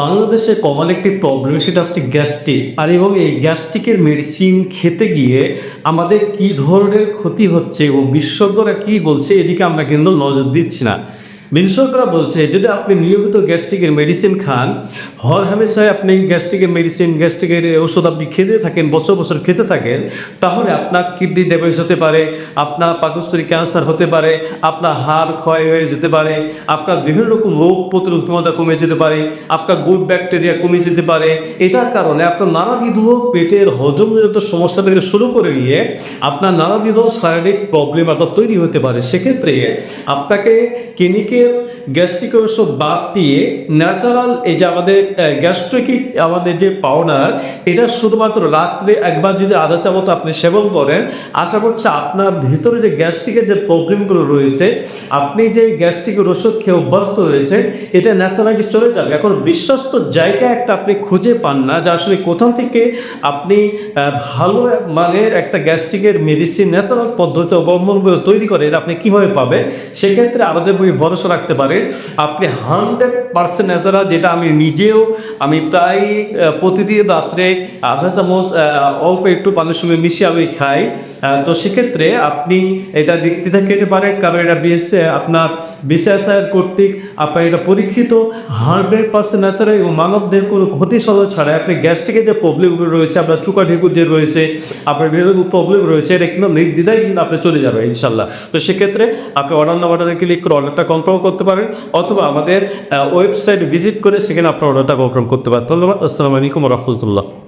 বাংলাদেশে কমন একটি প্রবলেম সেটা হচ্ছে গ্যাস্ট্রিক। আর এবং এই গ্যাস্ট্রিকের মেডিসিন খেতে গিয়ে আমাদের কি ধরনের ক্ষতি হচ্ছে এবং বিশেষজ্ঞরা কি বলছে, এদিকে আমরা কিন্তু নজর দিচ্ছি না। বিশেষজ্ঞরা বলছে, যদি আপনি নিয়মিত গ্যাস্ট্রিকের মেডিসিন খান, হর হামেশায় আপনি গ্যাস্ট্রিকের মেডিসিন, গ্যাস্ট্রিকের ওষুধ আপনি খেতে থাকেন, বছর বছর খেতে থাকেন, তাহলে আপনার কিডনি ড্যামেজ হতে পারে, আপনার পাকস্থলী ক্যান্সার হতে পারে, আপনার হাড় ক্ষয় হয়ে যেতে পারে, আপনার বিভিন্ন রকম রোগ প্রতিরোধ ক্ষমতা কমে যেতে পারে, আপনার গুড ব্যাকটেরিয়া কমে যেতে পারে, এটার কারণে আপনার নানাবিধ পেটের হজমজনিত সমস্যা থেকে শুরু করে নিয়ে আপনার নানাবিধ শারীরিক প্রবলেম আপনার তৈরি হতে পারে। সেক্ষেত্রে আপনাকে ক্লিনিকের গ্যাস্ট্রিক ওষুধ বাদ দিয়ে ন্যাচারাল এই যে আমাদের গ্যাস্ট্রিক আমাদের যে পাউডার এটা শুধুমাত্র রাত্রে একবার যদি আধা চামচ আপনি সেবন করেন, আশা করছি আপনার ভিতরে যে গ্যাস্ট্রিকের যে প্রবলেমগুলো রয়েছে, আপনি যে গ্যাস্ট্রিকের ওষুধ খেয়ে অভ্যস্ত রয়েছে এটা ন্যাচারালি চলে যাবে। এখন বিশ্বস্ত জায়গা একটা আপনি খুঁজে পান না, যে আসলে কোথাও থেকে আপনি ভালো মানের একটা গ্যাস্ট্রিকের মেডিসিন ন্যাচারাল পদ্ধতি অবলম্বন তৈরি করে, এটা আপনি কীভাবে পাবে সেক্ষেত্রে আমাদের বই ভরসা রাখতে পারেন আপনি হান্ড্রেড পার্সেন্ট ন্যাচারাল যেটা আমি নিজেও, আমি প্রায় প্রতিদিন রাত্রে আধা চামচ অল্প একটু পানির সঙ্গে মিশিয়ে আমি খাই। তো সেক্ষেত্রে আপনি এটা দিক থেকে খেতে পারেন কারণ এটা বিএস আপনার বিসিএসআই কর্তৃক আপনার এটা পরীক্ষিত হান্ড্রেড পার্সেন্ট ন্যাচারাল এবং মানব দেহের কোনো ক্ষতি সাধন ছাড়া আপনি গ্যাস্ট্রিকের যে প্রবলেমগুলো রয়েছে, আপনার চুকা ঢেকুর যে রয়েছে, আপনার বিভিন্ন প্রবলেম রয়েছে, এটা কিন্তু নির্দ্বিধায় কিন্তু আপনি চলে যাবে ইনশাল্লাহ তো সেক্ষেত্রে আপনি অর্ডার নাম্বারটাতে ক্লিক করে অর্ডারটা কনফার্ম করতে পারেন অথবা আমাদের ওয়েবসাইট ভিজিট করে সেখানে আপনার অর্ডারটা কনফার্ম করতে পারেন। ধন্যবাদ। আসসালামু আলাইকুম রহমতুল্লাহ।